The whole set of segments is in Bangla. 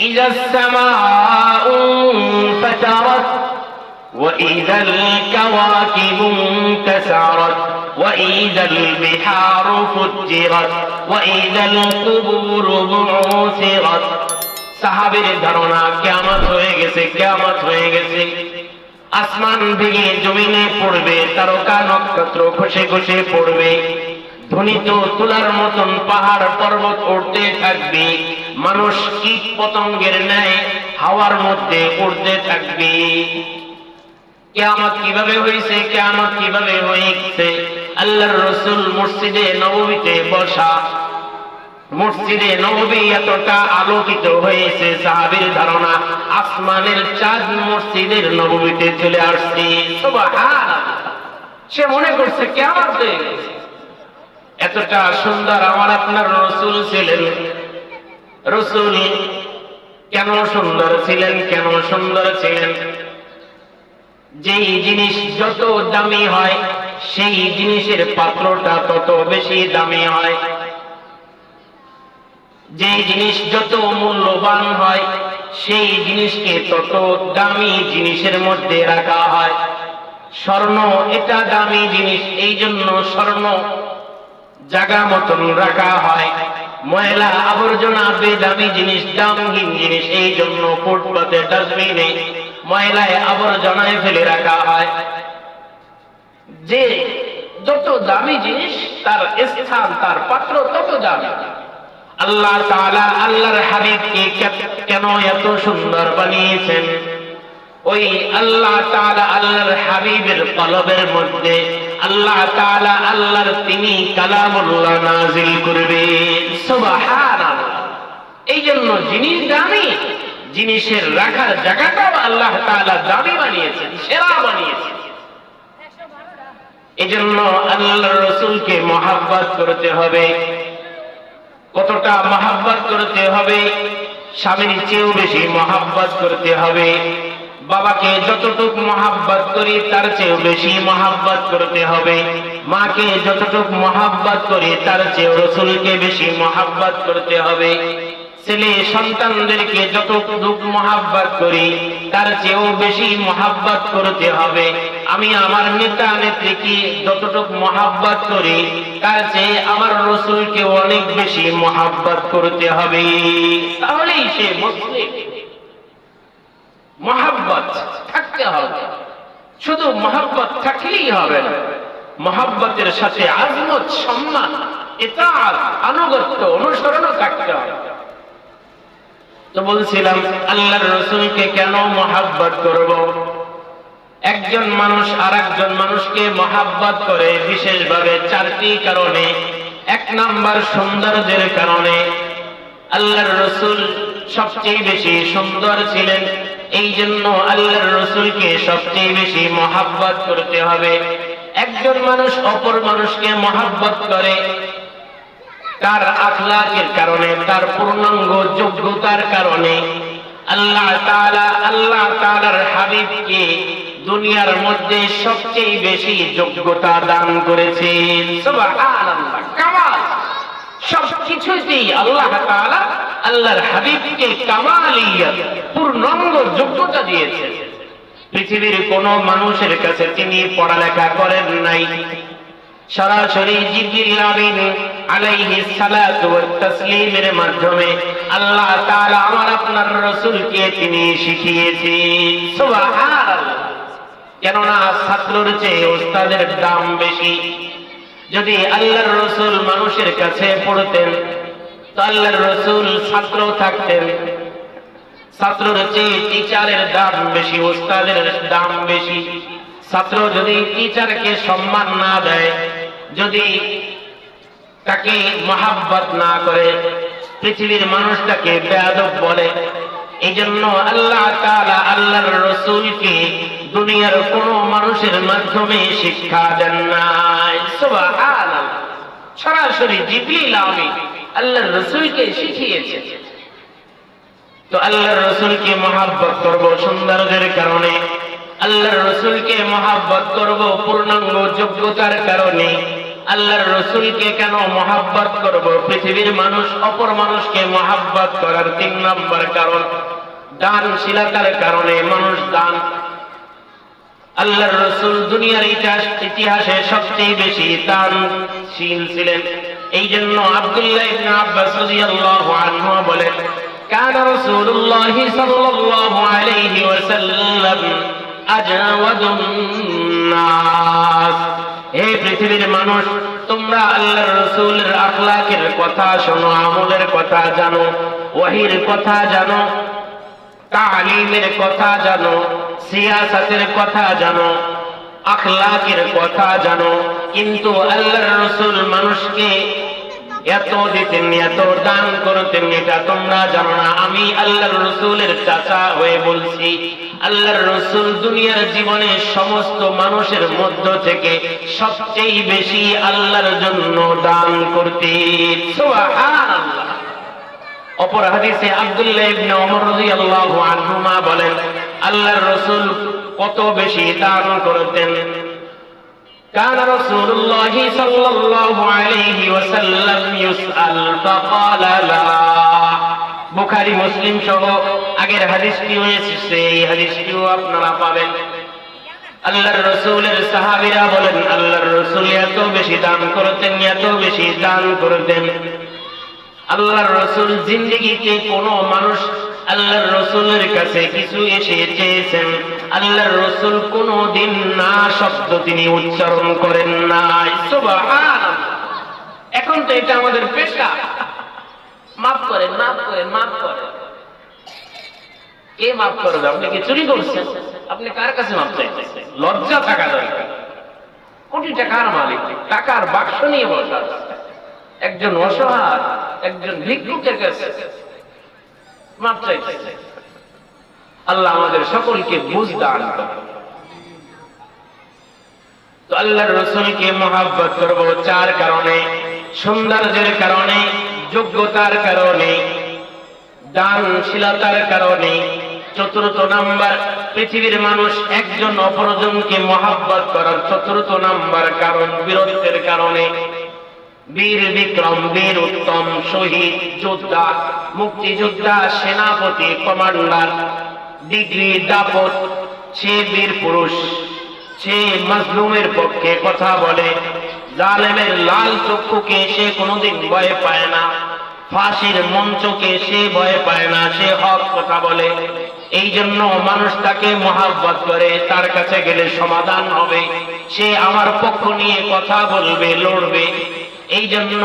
إذا السماء انفجرت وإذا الكواكب انتسعرت وإذا البحار فجرت وإذا القبور بعثرت সাহাবের ধারণা কেমত হয়ে গেছে কেমত হয়ে গেছে আসমান ভেঙে জমিনে পড়বে তারকা নক্ষত্র খসে খসে পড়বে ধ্বনিত তুলার মতন পাহাড় পর্বত উঠতে থাকবে। মানুষ কীট পতঙ্গের ন্যায় হাওয়ার মধ্যে উড়তে থাকবে। কীভাবে হয়েছে কীভাবে হয়েছে রসুল মসজিদে নবমীতে বসা। মসজিদে নবী এতটা আলোকিত হয়েছে, সাহাবীর ধারণা, আসমানের চাঁদ মসজিদের নবমীতে চলে আসছে। সে মনে করছে কেমন হয়ে গেছে। এতটা সুন্দর আমার আপনার রসুল ছিলেন। রসুল কেন সুন্দর ছিলেন, কেন সুন্দর ছিলেন? যেই জিনিস যত দামি হয়, সেই জিনিসের পাত্রটা তত বেশি দামি হয়। যে জিনিস যত মূল্যবান হয়, সেই জিনিসকে তত দামি জিনিসের মধ্যে রাখা হয়। স্বর্ণ এটা দামি জিনিস এই জন্য স্বর্ণ জায়গা মতন রাখা হয়। ময়লা আবর্জনা বেদামি জিনিস, দামহীন জিনিস, এই জন্য ফুটপাতে ডাস্টবিনে ময়লায় আবর্জনায় ফেলে রাখা হয়। যে যত দামি জিনিস, তার স্থান, তার পাত্র তত দামি। আল্লাহ তাআলা আল্লাহর হাবিবকে কেন এত সুন্দর বানিয়েছেন? ওই আল্লাহ তাআলা আল্লাহর হাবিবের কলবের মধ্যে আল্লাহ তাআলা আল্লাহর তিনি কালামুল্লাহ নাজিল করবে। এই জন্য জিনিস দামি, জিনিসের রাখার জায়গাটাও আল্লাহ তাআলা দামি বানিয়েছেন, সেরা বানিয়েছেন। জন্য আল্লাহ রসুলকে মহাব্বত করতে হবে। কতটা মহাব্বত করতে হবে, স্বামীর চেয়েও বেশি মহাব্বত করতে হবে। বাবাকে যতটুক মহাব্বত করি, তার চেয়েও বেশি মহাব্বত করতে হবে। মাকে যতটুক মহাব্বত করি, তার চেয়েও রসুলকে বেশি মহাব্বত করতে হবে। ছেলে সন্তানদেরকে যতটুক মহাব্বত করি, তার চেয়েও বেশি মহাব্বত করতে হবে। আমি আমার নেতা নেত্রীকে যতটুক মহাব্বত করি, তার চেয়ে আমার রসুলকে অনেক বেশি মহাব্বত করতে হবে। তাহলেই সে মুসলিম। মহাব্বত থাকতে হবে। শুধু মহাব্বত থাকলেই হবে না। মহাব্বতের সাথে আজমত, সম্মান এটা আনুগত্য, অনুসরণও থাকতে হবে। তো বলছিলাম, আল্লাহর রসুলকে কেন মহাব্বত করব? একজন মানুষ আর একজন মানুষকে মহাব্বত করে বিশেষভাবে চারটি কারণে। এক নাম্বার সৌন্দর্যের কারণে। আল্লাহর রসুল সবচেয়ে বেশি সুন্দর ছিলেন। এই জন্য আল্লাহর রসুলকে সবচেয়ে বেশি মহাব্বত করতে হবে। একজন মানুষ অপর মানুষকে মহাব্বত করে, তার আখলাকের কারণে, তার পূর্ণাঙ্গ যোগ্যতার কারণে আল্লাহ তাআলা, আল্লাহ তাআলার হাবিবকে দুনিয়ার মধ্যে সবচেয়ে বেশি যোগ্যতা দান করেছেন। সবকিছুতেই আল্লাহ তাআলা আল্লাহর হাবিবকে কামালিয়াত পূর্ণাঙ্গ যোগ্যতা দিয়েছেন পৃথিবীর কোন মানুষের কাছে তিনি পড়ালেখা করেন নাই। সরাসরি মাধ্যমে আল্লাহ আমার আপনার তিনি কেননা ছাত্রর চেয়ে ওস্তাদের দাম বেশি। যদি আল্লাহর রসুল মানুষের কাছে পড়তেন সম্মান না দেয়, যদি তাকে মহাব্বত না করে, পৃথিবীর বলে এই জন্য আল্লাহ আল্লাহর রসুলকে দুনিয়ার কোন মানুষের মাধ্যমে শিক্ষা দেন নাই। সরাসরি আল্লাহর রসুলকে শিখিয়েছে। তো আল্লাহর রসুলকে মহাব্বত করব সৌন্দর্যের কারণে। আল্লাহর রসুলকে মহাব্বত করব পূর্ণাঙ্গ যোগ্যতার কারণে। আল্লাহর রসুলকে কেন মহাব্বত করব? পৃথিবীর মানুষ অপর মানুষকে মহাব্বত করার তিন নম্বর কারণ দানশীলতার কারণে মানুষ দান। আল্লাহর রসুল দুনিয়ার ইতিহাস ইতিহাসে সবচেয়ে বেশি দানশীল ছিলেন। এই জন্য আব্দুল্লাহ ইবনে আব্বাস রাদিয়াল্লাহু আনহু বলেন كان رسول الله صلى الله عليه وسلم أجود الناس হে পৃথিবীর মানুষ তোমরা আল্লাহর রসুলের আখলাকের কথা শোনো আমলের কথা জানো ওয়াহির কথা জানো তালিমের কথা জানো সিয়াসাতের কথা জানো আখলাকের কথা জানো, কিন্তু আল্লাহর রসুল মানুষকে এত দিতেন এত দান করতেন এটা তোমরা জানো না। আমি আল্লাহর রসুলের চাচা হয়ে বলছি, আল্লাহর রসুল দুনিয়ার জীবনে সমস্ত মানুষের মধ্য থেকে সবচেয়ে বেশি আল্লাহর জন্য দান করতেন। সুবহানাল্লাহ। অপর হাদিসে আব্দুল্লাহ ইবনে ওমর রাদিয়াল্লাহু আনহুমা বলেন আল্লাহর রাসূল কত বেশি দান করতেন كان رسول الله صلى الله عليه وسلم يسأل فقال لا বুখারী মুসলিম সহ আগের হাদিসটিও এসেছে এই হাদিসটিও আপনারা পাবেন আল্লাহর রসুলের সাহাবীরা বলেন আল্লাহর রসুল এত বেশি দান করতেন এত বেশি দান করতেন আল্লাহর রসুল জিন্দগিতে কোনো মানুষ আল্লাহর রসুলের কাছে কিছু এসে চেয়েছেন। আল্লাহর রসুল কোনো দিন না শব্দ তিনি উচ্চারণ করেন নাই। এখন তো এটা আমাদের পেশা। মাফ করেন মাফ করেন মাফ করেন। কে মাফ করবে? আপনি কি চুরি করছেন? আপনি কার কাছে মাফ চাইতেছেন? লজ্জা থাকা দরকার। কোটি টাকার মালিক, টাকার বাক্স নিয়ে বসা একজন অসহায় একজন ভিক্ষুকের কাছে। চাইছে আল্লাহ আমাদের সকলকে বুঝ দান করুন। তো আল্লাহর রসুলকে মহাব্বত চার কারণে, সৌন্দর্যের কারণে, যোগ্যতার কারণে দানশীলতার কারণে। চতুর্থ নাম্বার, পৃথিবীর মানুষ একজন অপরজনকে মহাব্বত করার চতুর্থ নাম্বার কারণ, বীরত্বের কারণে। বীর বিক্রম, বীর উত্তম, শহীদ যোদ্ধা, মুক্তিযোদ্ধা, সেনাপতি, কমান্ডার, ডিগ্রি, দাপট, সে বীর পুরুষ, সে মাজলুমের পক্ষে কথা বলে। জালেমের লাল চক্ষুকে সে কোনোদিন ভয় পায় না। ফাঁসির মঞ্চকে সে ভয় পায় না, সে হক কথা বলে। এই জন্য মানুষ তাকে মহাব্বত করে, তার কাছে গেলে সমাধান হবে। সে আমার পক্ষ নিয়ে কথা বলবে, লড়বে। এই জন্য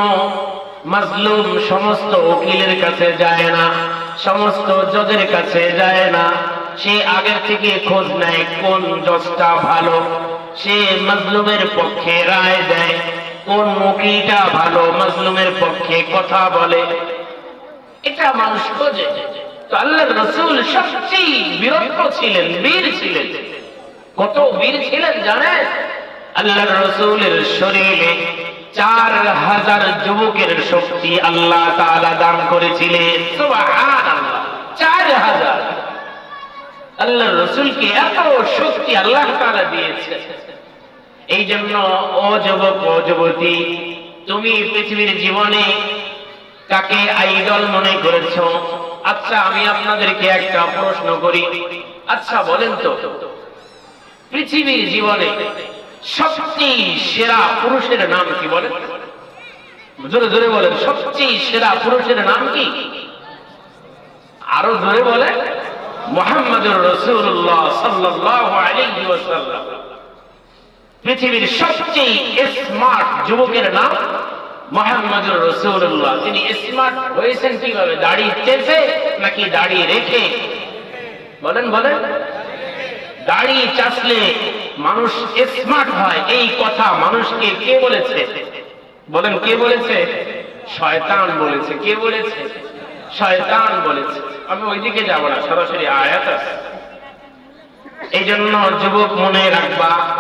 মাজলুম সমস্ত উকিলের কাছে যায় না, সমস্ত জজের কাছে যায় না। সে আগের থেকে খোঁজ নেয় কোন জজটা ভালো। সে মাজলুমের পক্ষে রায় দেয়, কোন উকিলটা ভালো মাজলুমের পক্ষে কথা বলে। এটা মানুষ খোঁজে। তো আল্লাহ রসুল সবচেয়ে বীরত্ব ছিলেন, বীর ছিলেন। কত বীর ছিলেন জানেন? আল্লাহ রসুলের শরীরে চার হাজার যুবকের শক্তি আল্লাহ তাআলা দান করেছিলেন। চার হাজার। আল্লাহ রসুলকে এত শক্তি আল্লাহ তাআলা দিয়েছে। এই জন্য ও যুবক, ও যুবতী, তুমি পৃথিবীর জীবনে কাকে আইডল মনে করেছ? আচ্ছা আমি আপনাদেরকে একটা প্রশ্ন করি। আচ্ছা বলেন তো, পৃথিবীর জীবনে সবচেয়ে সেরা পুরুষের নাম কি বলেন জোরে জোরে বলেন সবচেয়ে সেরা পুরুষের নাম কি? আরও জোরে বলেন মোহাম্মদুর রসুল্লাহ পৃথিবীর সবচেয়ে স্মার্ট যুবকের নাম মোহাম্মদুর রসুল্লাহ তিনি স্মার্ট হয়েছেন কীভাবে? দাড়ি চেপে নাকি দাড়ি রেখে? বলেন বলেন। দাড়ি চাষলে মানুষ স্মার্ট হয়, এই কথা মানুষকে কে বলেছে? বলেন, কে বলেছে? শয়তান বলেছে, কে বলেছে? শয়তান বলেছে। আমি ওইদিকে যাব না, সরাসরি আয়াত আছে। এই জন্য যুবক মনে রাখবা